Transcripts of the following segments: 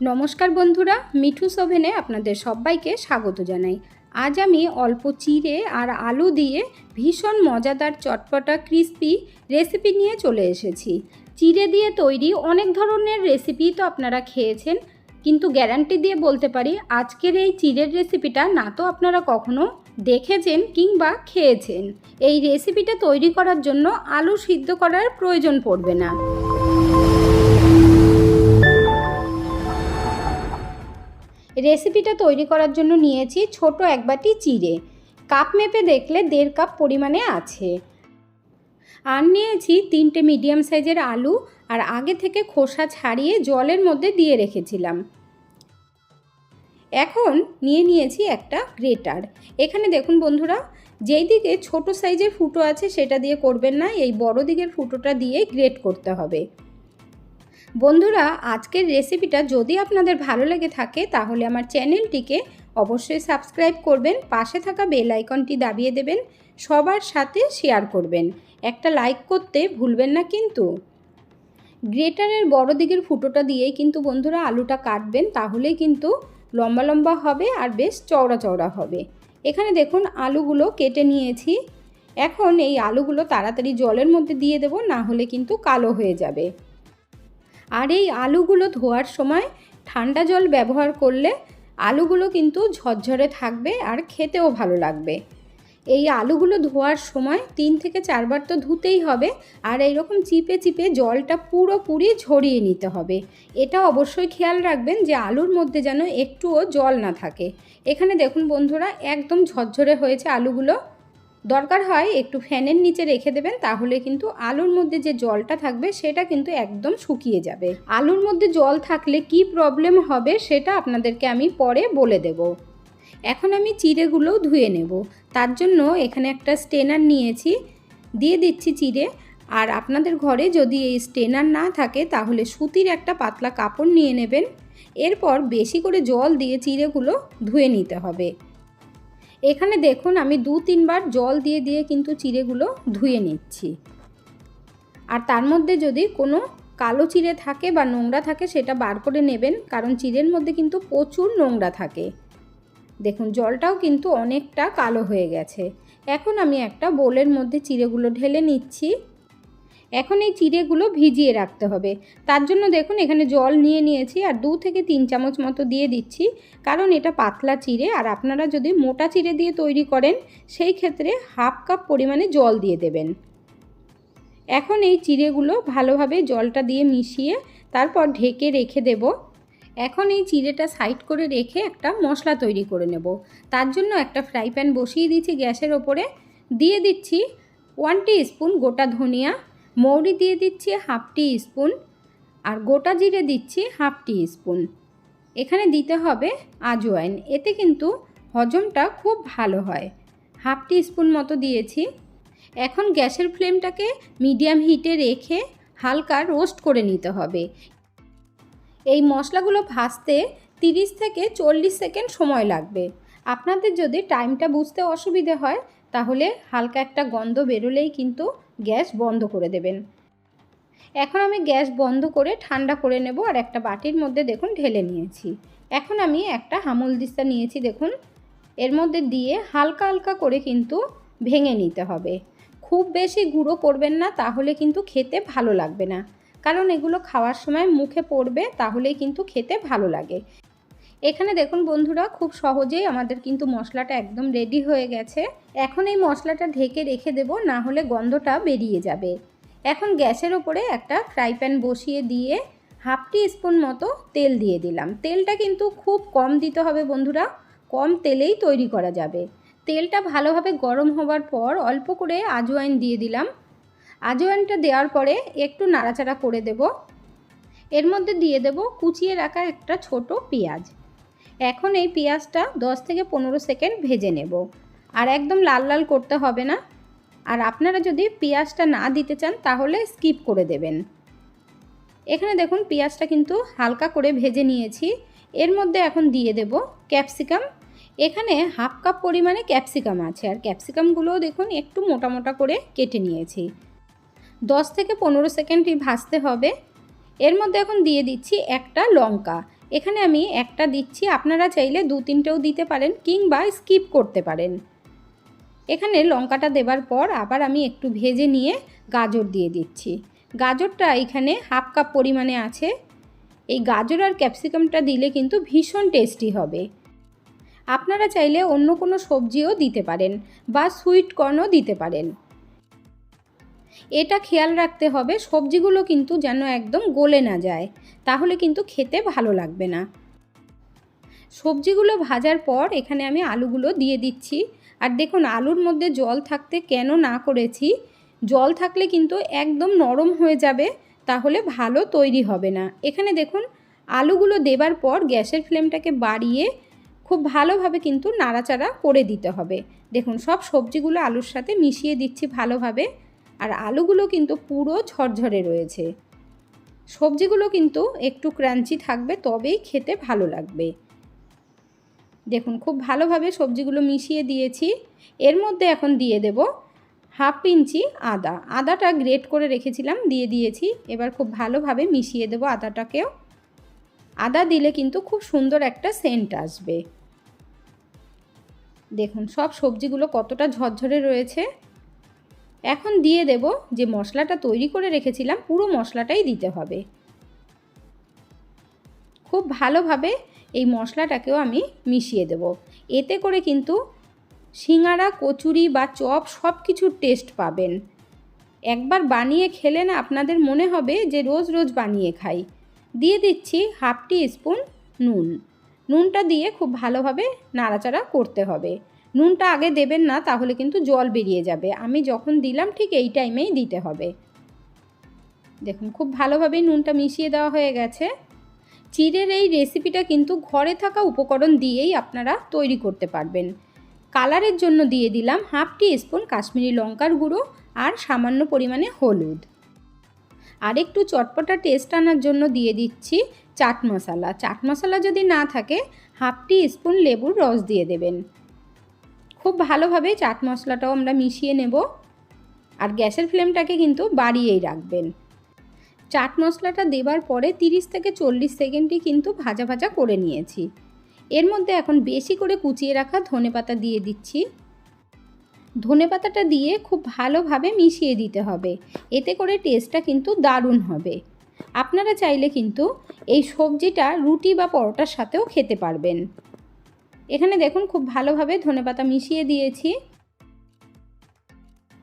নমস্কার বন্ধুরা, মিঠু সোভেনে আপনাদের সবাইকে স্বাগত জানাই। আজ আমি অল্প চিড়ে আর আলু দিয়ে ভীষণ মজাদার চটপটা ক্রিস্পি রেসিপি নিয়ে চলে এসেছি। চিড়ে দিয়ে তৈরি অনেক ধরনের রেসিপি তো আপনারা খেয়েছেন, কিন্তু গ্যারান্টি দিয়ে বলতে পারি, আজকের এই চিড়ের রেসিপিটা না তো আপনারা কখনো দেখেছেন কিংবা খেয়েছেন। এই রেসিপিটা তৈরি করার জন্য আলু সিদ্ধ করার প্রয়োজন পড়বে না। রেসিপিটা তৈরি করার জন্য নিয়েছি ছোট এক বাটি চিড়ে। কাপ মেপে দেখলে দেড় কাপ পরিমাণে আছে। আর নিয়েছি তিনটে মিডিয়াম সাইজের আলু আর আগে থেকে খোসা ছাড়িয়ে জলের মধ্যে দিয়ে রেখেছিলাম। এখন নিয়ে নিয়েছি একটা গ্রেটার। এখানে দেখুন বন্ধুরা, যেই দিকে ছোট সাইজের ফুটো আছে সেটা দিয়ে করবেন না, এই বড় দিকের ফুটোটা দিয়ে গ্রেট করতে হবে। বন্ধুরা, আজকের রেসিপিটা যদি আপনাদের ভালো লেগে থাকে, তাহলে আমার চ্যানেলটিকে অবশ্যই সাবস্ক্রাইব করবেন, পাশে থাকা বেল আইকনটি দাবিয়ে দেবেন, সবার সাথে শেয়ার করবেন। একটা লাইক করতে ভুলবেন না কিন্তু। গ্রেটারের বড় দিকের ফুটোটা দিয়েই কিন্তু বন্ধুরা আলুটা কাটবেন, তাহলেই কিন্তু লম্বা লম্বা হবে আর বেশ চওড়া চওড়া হবে। এখানে দেখুন, আলুগুলো কেটে নিয়েছি। এখন এই আলুগুলো তাড়াতাড়ি জলের মধ্যে দিয়ে দেবো, না হলে কিন্তু কালো হয়ে যাবে। আর এই আলুগুলো ধোয়ার সময় ঠান্ডা জল ব্যবহার করলে আলুগুলো কিন্তু ঝরঝরে থাকবে আর খেতেও ভালো লাগবে। এই আলুগুলো ধোয়ার সময় তিন থেকে চারবার তো ধুতেই হবে আর এইরকম চিপে চিপে জলটা পুরোপুরি ঝরিয়ে নিতে হবে। এটা অবশ্যই খেয়াল রাখবেন যে আলুর মধ্যে যেন একটুও জল না থাকে। এখানে দেখুন বন্ধুরা, একদম ঝরঝরে হয়েছে আলুগুলো। দরকার হয় একটু ফ্যানের নিচে রেখে দেবেন, তাহলে কিন্তু আলুর মধ্যে যে জলটা থাকবে সেটা কিন্তু একদম শুকিয়ে যাবে। আলুর মধ্যে জল থাকলে কি প্রবলেম হবে সেটা আপনাদেরকে আমি পরে বলে দেব। এখন আমি চিড়েগুলো ধুয়ে নেব। তার জন্য এখানে একটা স্টেনার নিয়েছি, দিয়ে দিচ্ছি চিড়ে। আর আপনাদের ঘরে যদি এই স্টেনার না থাকে, তাহলে সুতির একটা পাতলা কাপড় নিয়ে নেবেন। এরপর বেশি করে জল দিয়ে চিড়েগুলো ধুয়ে নিতে হবে। এখানে দেখুন, আমি দু তিনবার জল দিয়ে দিয়ে কিন্তু চিড়েগুলো ধুয়ে নিচ্ছি। আর তার মধ্যে যদি কোনো কালো চিড়ে থাকে বা নোংরা থাকে, সেটা বার করে নেবেন, কারণ চিড়ের মধ্যে কিন্তু প্রচুর নোংরা থাকে। দেখুন, জলটাও কিন্তু অনেকটা কালো হয়ে গেছে। এখন আমি একটা বোলের মধ্যে চিড়েগুলো ঢেলে নিচ্ছি। এখন এই চিড়েগুলো ভিজিয়ে রাখতে হবে। তার জন্য দেখুন, এখানে জল নিয়ে নিয়েছি আর দু থেকে তিন চামচ মতো দিয়ে দিচ্ছি। কারণ এটা পাতলা চিড়ে আর আপনারা যদি মোটা চিড়ে দিয়ে তৈরি করেন, সেই ক্ষেত্রে হাফ কাপ পরিমাণে জল দিয়ে দেবেন। এখন এই চিড়েগুলো ভালোভাবে জলটা দিয়ে মিশিয়ে তারপর ঢেকে রেখে দেব। এখন এই চিড়েটা সাইড করে রেখে একটা মশলা তৈরি করে নেব। তার জন্য একটা ফ্রাই প্যান বসিয়ে দিচ্ছি গ্যাসের ওপরে। দিয়ে দিচ্ছি ওয়ান স্পুন গোটা ধনিয়া। মৌরি দিয়ে দিচ্ছি হাফ টি স্পুন আর গোটা জিরে দিচ্ছি হাফ টি স্পুন। এখানে দিতে হবে আজওয়াইন এতে কিন্তু হজমটা খুব ভালো হয়। হাফ টি স্পুন মতো দিয়েছি। এখন গ্যাসের ফ্লেমটাকে মিডিয়াম হিটে রেখে হালকা রোস্ট করে নিতে হবে। এই মশলাগুলো ভাজতে তিরিশ থেকে চল্লিশ সেকেন্ড সময় লাগবে। আপনাদের যদি টাইমটা বুঝতে অসুবিধে হয়, তাহলে হালকা একটা গন্ধ বেরোলেই কিন্তু গ্যাস বন্ধ করে দেবেন। এখন আমি গ্যাস বন্ধ করে ঠান্ডা করে নেব আর একটা বাটির মধ্যে দেখুন ঢেলে নিয়েছি। এখন আমি একটা হামল দিস্তা নিয়েছি দেখুন। এর মধ্যে দিয়ে হালকা হালকা করে কিন্তু ভেঙে নিতে হবে। খুব বেশি গুঁড়ো করবেন না, তাহলে কিন্তু খেতে ভালো লাগবে না। কারণ এগুলো খাওয়ার সময় মুখে পড়বে, তাহলেই কিন্তু খেতে ভালো লাগে। এখানে দেখুন বন্ধুরা, খুব সহজেই আমাদের কিন্তু মশলাটা একদম রেডি হয়ে গেছে। এখন এই মশলাটা ঢেকে রেখে দেব, না হলে গন্ধটা বেরিয়ে যাবে। এখন গ্যাসের ওপরে একটা ফ্রাই প্যান বসিয়ে দিয়ে হাফ টি স্পুন মতো তেল দিয়ে দিলাম। তেলটা কিন্তু খুব কম দিতে হবে বন্ধুরা, কম তেলেই তৈরি করা যাবে। তেলটা ভালোভাবে গরম হবার পর অল্প করে আজওয়াইন দিয়ে দিলাম। আজওয়াইনটা দেওয়ার পরে একটু নাড়াচাড়া করে দেব। এর মধ্যে দিয়ে দেব কুচিয়ে রাখা একটা ছোট পেঁয়াজ। এখন এই পেঁয়াজটা 10 থেকে পনেরো সেকেন্ড ভেজে নেব। আর একদম লাল লাল করতে হবে না। আর আপনারা যদি পেঁয়াজটা না দিতে চান, তাহলে স্কিপ করে দেবেন। এখানে দেখুন পেঁয়াজটা কিন্তু হালকা করে ভেজে নিয়েছি। এর মধ্যে এখন দিয়ে দেব ক্যাপসিকাম। এখানে হাফ কাপ পরিমাণে ক্যাপসিকাম আছে। আর ক্যাপসিকামগুলোও দেখুন একটু মোটা মোটা করে কেটে নিয়েছি। দশ থেকে পনেরো সেকেন্ডই ভাজতে হবে। এর মধ্যে এখন দিয়ে দিচ্ছি একটা লঙ্কা। এখানে আমি একটা দিচ্ছি, আপনারা চাইলে দু তিনটেও দিতে পারেন কিংবা স্কিপ করতে পারেন। এখানে লঙ্কাটা দেবার পর আবার আমি একটু ভেজে নিয়ে গাজর দিয়ে দিচ্ছি। গাজরটা এখানে হাফ কাপ পরিমাণে আছে। এই গাজর আর ক্যাপসিকামটা দিলে কিন্তু ভীষণ টেস্টি হবে। আপনারা চাইলে অন্য কোনো সবজিও দিতে পারেন বা সুইট কর্নও দিতে পারেন। এটা খেয়াল রাখতে হবে, সবজিগুলো কিন্তু যেন একদম গলে না যায়, তাহলে কিন্তু খেতে ভালো লাগবে না। সবজিগুলো ভাজার পর এখানে আমি আলুগুলো দিয়ে দিচ্ছি। আর দেখুন, আলুর মধ্যে জল থাকতে কেন না করেছি? জল থাকলে কিন্তু একদম নরম হয়ে যাবে, তাহলে ভালো তৈরি হবে না। এখানে দেখুন, আলুগুলো দেবার পর গ্যাসের ফ্লেমটাকে বাড়িয়ে খুব ভালোভাবে কিন্তু নাড়াচাড়া করে দিতে হবে। দেখুন, সব সবজিগুলো আলুর সাথে মিশিয়ে দিচ্ছি ভালোভাবে। আর আলুগুলো কিন্তু পুরো ঝরঝরে রয়েছে। সবজিগুলো কিন্তু একটু ক্রাঞ্চি থাকবে, তবেই খেতে ভালো লাগবে। দেখুন, খুব ভালোভাবে সবজিগুলো মিশিয়ে দিয়েছি। এর মধ্যে এখন দিয়ে দেব হাফ ইঞ্চি আদা। আদাটা গ্রেট করে রেখেছিলাম, দিয়ে দিয়েছি। এবার খুব ভালোভাবে মিশিয়ে দেব আদাটাকেও। আদা দিলে কিন্তু খুব সুন্দর একটা সেন্ট আসবে। দেখুন, সব সবজিগুলো কতটা ঝরঝরে রয়েছে। এখন দিয়ে দেব যে মশলাটা তৈরি করে রেখেছিলাম, পুরো মশলাটাই দিতে হবে। খুব ভালোভাবে এই মশলাটাকেও আমি মিশিয়ে দেব। এতে করে কিন্তু সিঙ্গারা কচুরি বা চপ সব কিছুর টেস্ট পাবেন। একবার বানিয়ে খেলে না আপনাদের মনে হবে যে রোজ রোজ বানিয়ে খাই। দিয়ে দিচ্ছি হাফ টি স্পুন নুন। নুনটা দিয়ে খুব ভালোভাবে নাড়াচাড়া করতে হবে। নুনটা আগে দেবেন না, তাহলে কিন্তু জল বেরিয়ে যাবে। আমি যখন দিলাম ঠিক এই টাইমেই দিতে হবে। দেখুন, খুব ভালোভাবেই নুনটা মিশিয়ে দেওয়া হয়ে গেছে। চিড়ের এই রেসিপিটা কিন্তু ঘরে থাকা উপকরণ দিয়েই আপনারা তৈরি করতে পারবেন। কালারের জন্য দিয়ে দিলাম হাফ টি স্পুন কাশ্মীরি লঙ্কার গুঁড়ো আর সামান্য পরিমাণে হলুদ। আর একটু চটপটা টেস্ট আনার জন্য দিয়ে দিচ্ছি চাট মশলা। চাট মশলা যদি না থাকে, হাফ টি স্পুন লেবুর রস দিয়ে দেবেন। খুব ভালোভাবে চাট মশলাটাও আমরা মিশিয়ে নেব আর গ্যাসের ফ্লেমটাকে কিন্তু বাড়িয়েই রাখবেন। চাট মশলাটা দেবার পরে 30 থেকে চল্লিশ সেকেন্ডই কিন্তু ভাজা ভাজা করে নিয়েছি। এর মধ্যে এখন বেশি করে কুচিয়ে রাখা ধনে পাতা দিয়ে দিচ্ছি। ধনে পাতাটা দিয়ে খুব ভালোভাবে মিশিয়ে দিতে হবে। এতে করে টেস্টটা কিন্তু দারুণ হবে। আপনারা চাইলে কিন্তু এই সবজিটা রুটি বা পরোটার সাথেও খেতে পারবেন। এখানে দেখুন খুব ভালোভাবে ধনেপাতা মিশিয়ে দিয়েছি।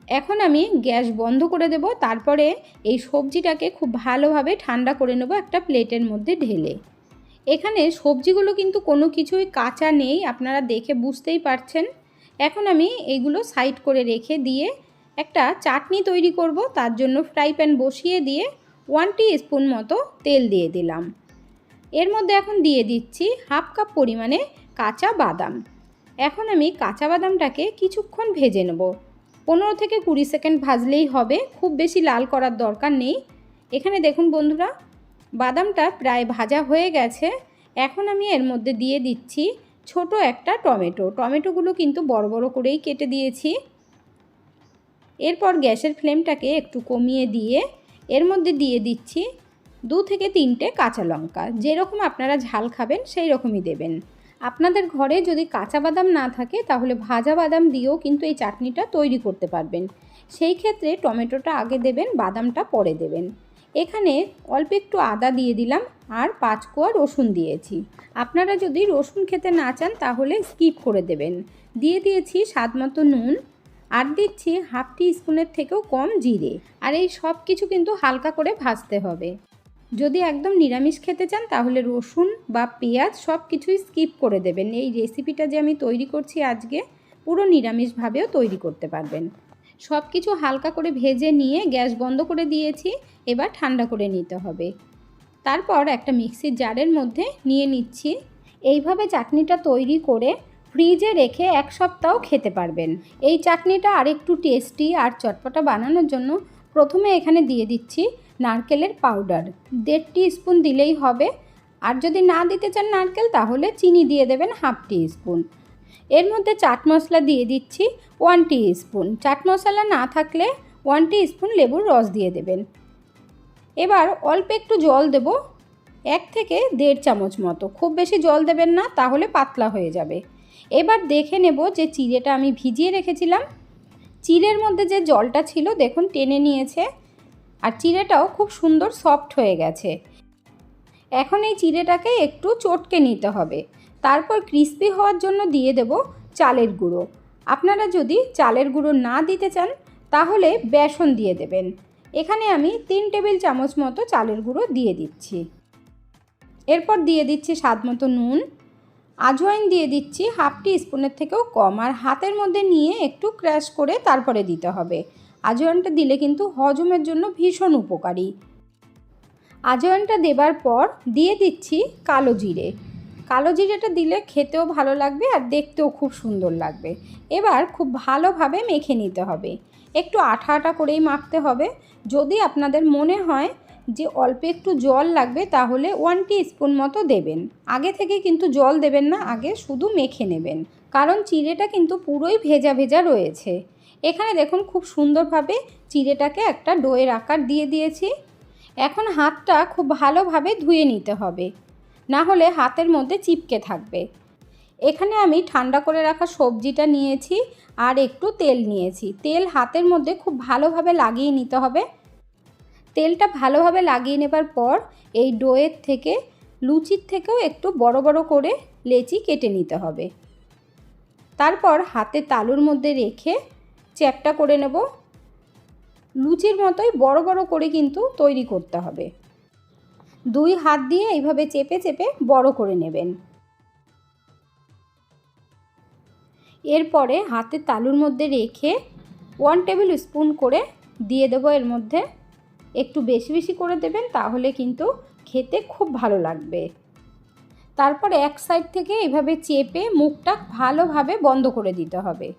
এখন আমি গ্যাস বন্ধ করে দেব, তারপরে এই সবজিটাকে খুব ভালোভাবে ঠান্ডা করে নেব একটা প্লেটের মধ্যে ঢেলে। এখানে সবজিগুলো কিন্তু কোনো কিছুই কাঁচা নেই, আপনারা দেখে বুঝতেই পারছেন। এখন আমি এইগুলো সাইড করে রেখে দিয়ে একটা চাটনি তৈরি করব, তার জন্য ফ্রাই প্যান বসিয়ে দিয়ে ওয়ান টি স্পুন মতো তেল দিয়ে দিলাম। এর মধ্যে এখন দিয়ে দিচ্ছি হাফ কাপ পরিমাণে কাঁচা বাদাম। এখন আমি কাঁচা বাদামটাকে কিছুক্ষণ ভেজে নেব। পনেরো থেকে কুড়ি সেকেন্ড ভাজলেই হবে, খুব বেশি লাল করার দরকার নেই। এখানে দেখুন বন্ধুরা, বাদামটা প্রায় ভাজা হয়ে গেছে। এখন আমি এর মধ্যে দিয়ে দিচ্ছি ছোট একটা টমেটো। টমেটোগুলো কিন্তু বড় বড় করেই কেটে দিয়েছি। এরপর গ্যাসের ফ্লেমটাকে একটু কমিয়ে দিয়ে এর মধ্যে দিয়ে দিচ্ছি দু থেকে তিনটে কাঁচা লঙ্কা। যেরকম আপনারা ঝাল খাবেন সেই রকমই দেবেন। আপনাদের ঘরে যদি কাঁচা বাদাম না থাকে, তাহলে ভাজা বাদাম দিয়েও কিন্তু এই চাটনিটা তৈরি করতে পারবেন। সেই ক্ষেত্রে টমেটোটা আগে দেবেন, বাদামটা পরে দেবেন। এখানে অল্প একটু আদা দিয়ে দিলাম আর পাঁচ কোয়া রসুন দিয়েছি। আপনারা যদি রসুন খেতে না চান, তাহলে স্কিপ করে দেবেন। দিয়ে দিয়েছি স্বাদ মতো নুন আর দিচ্ছি হাফ টি স্পুনের থেকেও কম জিরে। আর এই সব কিছু কিন্তু হালকা করে ভাজতে হবে। যদি একদম নিরামিষ খেতে চান, তাহলে রসুন বা পেঁয়াজ সব কিছুই স্কিপ করে দেবেন। এই রেসিপিটা যে আমি তৈরি করছি আজকে, পুরো নিরামিষভাবেও তৈরি করতে পারবেন। সব কিছু হালকা করে ভেজে নিয়ে গ্যাস বন্ধ করে দিয়েছি, এবার ঠান্ডা করে নিতে হবে। তারপর একটা মিক্সির জারের মধ্যে নিয়ে নিচ্ছি। এইভাবে চাটনিটা তৈরি করে ফ্রিজে রেখে এক সপ্তাহ খেতে পারবেন। এই চাটনিটা আরেকটু টেস্টি আর চটপটা বানানোর জন্য প্রথমে এখানে দিয়ে দিচ্ছি নারকেলের পাউডার। দেড় টি স্পুন দিলেই হবে। আর যদি না দিতে চান নারকেল, তাহলে চিনি দিয়ে দেবেন হাফ টি স্পুন এর মধ্যে চাট মশলা দিয়ে দিচ্ছি one teaspoon chaat masala না থাকলে ওয়ান টি স্পুন লেবুর রস দিয়ে দেবেন। এবার অল্প একটু জল দেব, এক থেকে দেড় চামচ মতো। খুব বেশি জল দেবেন না, তাহলে পাতলা হয়ে যাবে। এবার দেখে নেব যে চিড়েটা আমি ভিজিয়ে রেখেছিলাম। চিড়ের মধ্যে যে জলটা ছিল, দেখুন, টেনে নিয়েছে। আর চিড়েটাও খুব সুন্দর সফট হয়ে গেছে। এখন এই চিড়েটাকে একটু চটকে নিতে হবে। তারপর ক্রিস্পি হওয়ার জন্য দিয়ে দেব চালের গুঁড়ো। আপনারা যদি চালের গুঁড়ো না দিতে চান, তাহলে বেসন দিয়ে দেবেন। এখানে আমি তিন টেবিল চামচ মতো চালের গুঁড়ো দিয়ে দিচ্ছি। এরপর দিয়ে দিচ্ছি স্বাদ মতো নুন। আজওয়াইন দিয়ে দিচ্ছি হাফ টি স্পুনের থেকেও কম, আর হাতের মধ্যে নিয়ে একটু ক্র্যাশ করে তারপরে দিতে হবে। আজওয়াইনটা দিলে কিন্তু হজমের জন্য ভীষণ উপকারী। আজওয়াইনটা দেবার পর দিয়ে দিচ্ছি কালো জিরে। কালো জিরেটা দিলে খেতেও ভালো লাগবে আর দেখতেও খুব সুন্দর লাগবে। এবার খুব ভালোভাবে মেখে নিতে হবে। একটু আঠা আঠা করেই মাখতে হবে। যদি আপনাদের মনে হয় যে অল্প একটু জল লাগবে তাহলে ওয়ান স্পুন মতো দেবেন। আগে থেকে কিন্তু জল দেবেন না, আগে শুধু মেখে নেবেন। কারণ চিড়েটা কিন্তু পুরোই ভেজা ভেজা রয়েছে। এখানে দেখুন খুব সুন্দরভাবে চিড়েটাকে একটা ডোয়ের আকার দিয়ে দিয়েছি। এখন হাতটা খুব ভালোভাবে ধুয়ে নিতে হবে। না হলে হাতের মধ্যে চিপকে থাকবে। এখানে আমি ঠান্ডা করে রাখা সবজিটা নিয়েছি আর একটু তেল নিয়েছি। তেল হাতের মধ্যে খুব ভালোভাবে লাগিয়ে নিতে হবে। তেলটা ভালোভাবে লাগিয়ে নেবার পর এই ডোয়ের থেকে লুচির থেকেও একটু বড় বড় করে লেচি কেটে নিতে হবে। তারপর হাতে তালুর মধ্যে রেখে চ্যাপটা করে নেব। লুচির মতোই বড় বড় করে কিন্তু তৈরি করতে হবে। দুই হাত দিয়ে এইভাবে চেপে চেপে বড় করে নেবেন। এরপরে হাতে তালুর মধ্যে রেখে ওয়ান টেবিল স্পুন করে দিয়ে দেবো এর মধ্যে একটু বেশি বেশি করে দেবেন, তাহলে কিন্তু খেতে খুব ভালো লাগবে। তারপর এক সাইড থেকে এভাবে চেপে মুখটা ভালোভাবে বন্ধ করে দিতে হবে।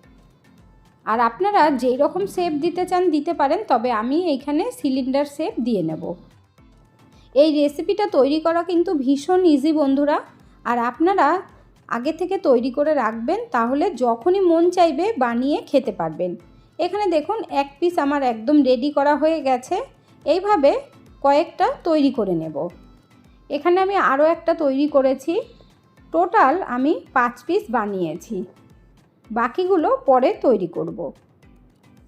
আর আপনারা যেই রকম শেপ দিতে চান দিতে পারেন, তবে আমি এইখানে সিলিন্ডার শেপ দিয়ে নেব। এই রেসিপিটা তৈরি করা কিন্তু ভীষণ ইজি বন্ধুরা। আর আপনারা আগে থেকে তৈরি করে রাখবেন, তাহলে যখনই মন চাইবে বানিয়ে খেতে পারবেন। এখানে দেখুন, এক পিস আমার একদম রেডি করা হয়ে গেছে। এইভাবে কয়েকটা তৈরি করে নেব। এখানে আমি আরও একটা তৈরি করেছি। টোটাল আমি পাঁচ পিস বানিয়েছি। বাকিগুলো পরে তৈরি করব।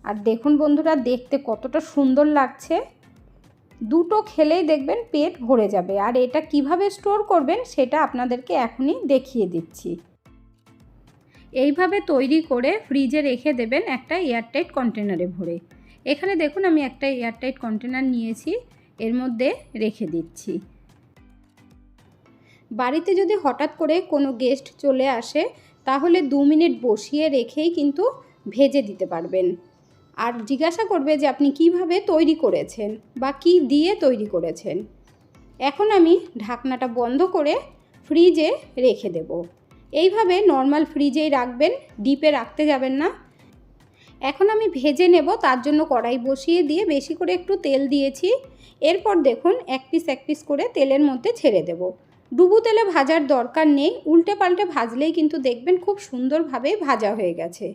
আর দেখুন বন্ধুরা, দেখতে কতটা সুন্দর লাগছে। দুটো খেলেই দেখবেন পেট ভরে যাবে। আর এটা কীভাবে স্টোর করবেন সেটা আপনাদেরকে এখনই দেখিয়ে দিচ্ছি। এইভাবে তৈরি করে ফ্রিজে রেখে দেবেন একটা এয়ারটাইট কন্টেনারে ভরে। এখানে দেখুন আমি একটা এয়ারটাইট কন্টেনার নিয়েছি, এর মধ্যে রেখে দিচ্ছি। বাড়িতে যদি হঠাৎ করে কোনো গেস্ট চলে আসে, তাহলে দু মিনিট বসিয়ে রেখেই কিন্তু ভেজে দিতে পারবেন। আর জিজ্ঞাসা করবে যে আপনি কীভাবে তৈরি করেছেন বা কি দিয়ে তৈরি করেছেন। এখন আমি ঢাকনাটা বন্ধ করে ফ্রিজে রেখে দেব। এইভাবে নর্মাল ফ্রিজেই রাখবেন, ডিপে রাখতে যাবেন না। এখন আমি ভেজে নেব, তার জন্য কড়াই বসিয়ে দিয়ে বেশি করে একটু তেল দিয়েছি। এরপর দেখুন, এক পিস এক পিস করে তেলের মধ্যে ছেড়ে দেব। ডুবু তেলে ভাজার দরকার নেই, উল্টে পাল্টে ভাজলেই কিন্তু দেখবেন খুব সুন্দরভাবে ভাজা হয়ে গেছে।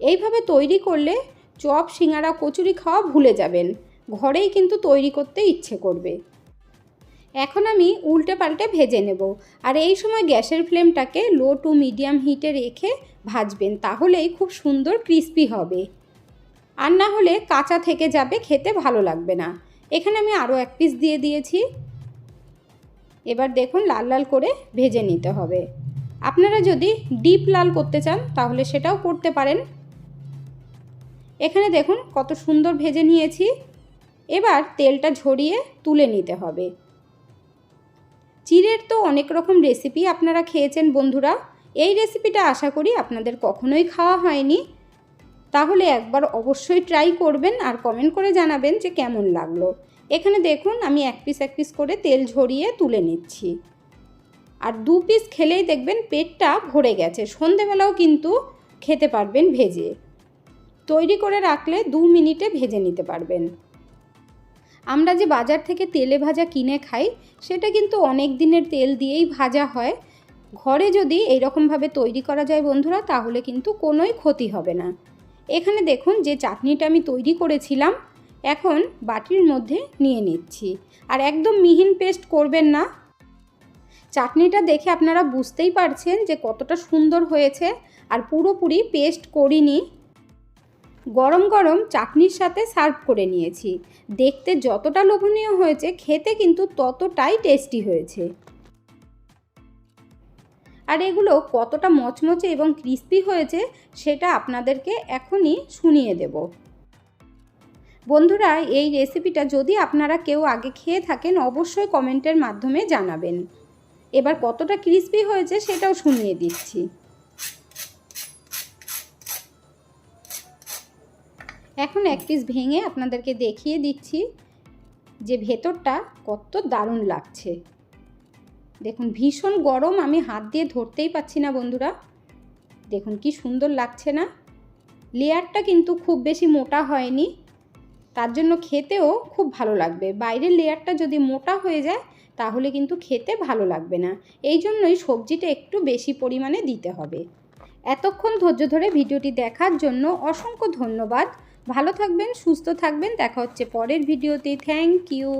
এইভাবে তৈরি করলে চপ, সিঙ্গারা, কচুরি খাওয়া ভুলে যাবেন, ঘরেই কিন্তু তৈরি করতে ইচ্ছে করবে। এখন আমি উল্টে পাল্টে ভেজে নেব। আর এই সময় গ্যাসের ফ্লেমটাকে লো টু মিডিয়াম হিটে রেখে ভাজবেন, তাহলেই খুব সুন্দর ক্রিস্পি হবে। আর না হলে কাঁচা থেকে যাবে, খেতে ভালো লাগবে না। এখানে আমি আরও এক পিস দিয়ে দিয়েছি। এবার দেখুন, লাল লাল করে ভেজে নিতে হবে। আপনারা যদি ডিপ লাল করতে চান, তাহলে সেটাও করতে পারেন। এখানে দেখুন, কত সুন্দর ভেজে নিয়েছি। এবার তেলটা ঝরিয়ে তুলে নিতে হবে। চিড়ের তো অনেক রকম রেসিপি আপনারা খেয়েছেন, বন্ধুরা। এই রেসিপিটা আশা করি আপনাদের কখনোই খাওয়া হয়নি। তাহলে একবার অবশ্যই ট্রাই করবেন আর কমেন্ট করে জানাবেন যে কেমন লাগল। এখানে দেখুন, আমি এক পিস এক পিস করে তেল ঝরিয়ে তুলে নিচ্ছি। আর দু পিস খেলেই দেখবেন পেটটা ভরে গেছে। সন্ধেবেলাও কিন্তু খেতে পারবেন ভেজে। তৈরি করে রাখলে দু মিনিটে ভেজে নিতে পারবেন। আমরা যে বাজার থেকে তেলে ভাজা কিনে খাই, সেটা কিন্তু অনেক দিনের তেল দিয়েই ভাজা হয়। ঘরে যদি এইরকমভাবে তৈরি করা যায় বন্ধুরা, তাহলে কিন্তু কোনোই ক্ষতি হবে না। এখানে দেখুন যে চাটনিটা আমি তৈরি করেছিলাম, এখন বাটির মধ্যে নিয়ে নিচ্ছি। আর একদম মিহিন পেস্ট করবেন না। চাটনিটা দেখে আপনারা বুঝতেই পারছেন যে কতটা সুন্দর হয়েছে, আর পুরোপুরি পেস্ট করিনি। গরম গরম চাটনির সাথে সার্ভ করে নিয়েছি। দেখতে যতটা লোভনীয় হয়েছে, খেতে কিন্তু ততটাই টেস্টি হয়েছে। আর এগুলো কতটা মচমচে এবং ক্রিস্পি হয়েছে সেটা আপনাদেরকে এখনই শুনিয়ে দেব। বন্ধুরা, এই রেসিপিটা যদি আপনারা কেউ আগে খেয়ে থাকেন, অবশ্যই কমেন্টের মাধ্যমে জানাবেন। এবার কতটা ক্রিস্পি হয়েছে সেটাও শুনিয়ে দিচ্ছি। এখন এক পিস ভেঙে আপনাদেরকে দেখিয়ে দিচ্ছি যে ভেতরটা কত দারুণ লাগছে। দেখুন, ভীষণ গরম, আমি হাত দিয়ে ধরতেই পাচ্ছি না বন্ধুরা। দেখুন, কি সুন্দর লাগছে না? লেয়ারটা কিন্তু খুব বেশি মোটা হয়নি। তার জন্য খেতেও খুব ভালো লাগবে। বাইরের লেয়ারটা যদি মোটা হয়ে যায়, তাহলে কিন্তু খেতে ভালো লাগবে না। এই জন্যই সবজিটা একটু বেশি পরিমাণে দিতে হবে। এতক্ষণ ধৈর্য ধরে ভিডিওটি দেখার জন্য অসংখ্য ধন্যবাদ। ভালো থাকবেন, সুস্থ থাকবেন। দেখা হচ্ছে পরের ভিডিওতে। Thank you.